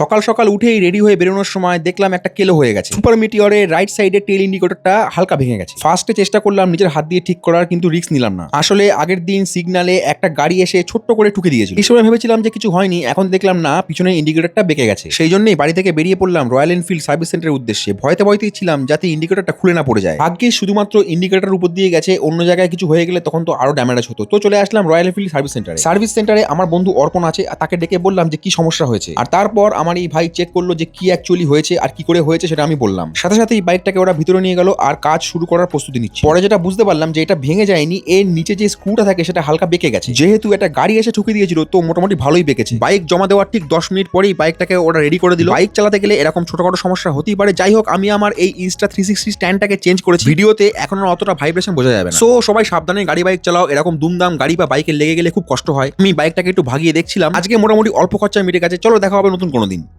সকাল সকাল উঠেই রেডি হয়ে বেরোনোর সময় দেখলাম একটা কেলো হয়ে গেছে। সুপার মিটিওরের রাইট সাইডে টেল ইন্ডিকেটরটা হালকা ভেঙে গেছে। ফার্স্টে চেষ্টা করলাম নিজের হাত দিয়ে ঠিক করার, কিন্তু রিস্ক নিলাম না। আসলে আগের দিন সিগনালে একটা গাড়ি এসে ছোট্ট করে ঠুকে দিয়েছিল। এই সময় ভেবেছিলাম যে কিছু হয়নি, এখন দেখলাম না, পিছনে ইন্ডিকেটরটা বেঁকে গেছে। সেই জন্যই বাড়ি থেকে বেরিয়ে পড়লাম রয়্যাল এনফিল্ড সার্ভিস সেন্টারের উদ্দেশ্যে। ভয়তে ভয়তেই ছিলাম যাতে ইন্ডিকেটরটা খুলে না পড়ে যায়। ভাগ্যে শুধুমাত্র ইন্ডিকেটর উপর দিয়ে গেছে, অন্য জায়গায় কিছু হয়ে গেলে তখন তো আরও ড্যামেজ হতো। তো চলে আসলাম রয়্যাল এনফিল্ড সার্ভিস সেন্টারে সার্ভিস সেন্টারে আমার বন্ধু অর্পণ আছে তাকে ডেকে বললাম যে কি সমস্যা হয়েছে। আর তারপর আমার এই ভাই চেক করল যে কি অ্যাকচুয়ালি হয়েছে আর কি করে হয়েছে সেটা আমি বললাম। সাথে সাথে এই বাইকটাকে ওরা ভিতরে নিয়ে গেল আর কাজ শুরু করার প্রস্তুতি নিচ্ছে। পরে যেটা বুঝতে পারলাম যে এটা ভেঙে যায়নি, এর নিচে যে স্ক্রুটা থাকে সেটা হালকা বেঁকে গেছে। যেহেতু একটা গাড়ি এসে ঠুকে দিয়েছিল, তো মোটামুটি ভালোই বেঁকেছে। বাইক জমা দেওয়ার ঠিক দশ মিনিট পরেই বাইকটাকে ওরা রেডি করে দিল। বাইক চালাতে গেলে এরকম ছোটখাটো সমস্যা হতেই পারে। যাই হোক, আমি আমার এই ইনস্টা থ্রি সিক্সটি স্ট্যান্ডটাকে চেঞ্জ করেছি। ভিডিওতে এখন অতটা ভাইব্রেশন বোঝা যাবে সো সবাই সাবধানে গাড়ি বাইক চালাও। এরকম দুমদাম গাড়ি বা বাইকে লেগে গেলে খুব কষ্ট হয়। আমি বাইকটাকে একটু ভাগিয়ে দেখছিলাম। আজকে মোটামুটি অল্প খরচায় মিটে গেছে। চলো দেখা হবে নতুন কোনো দিন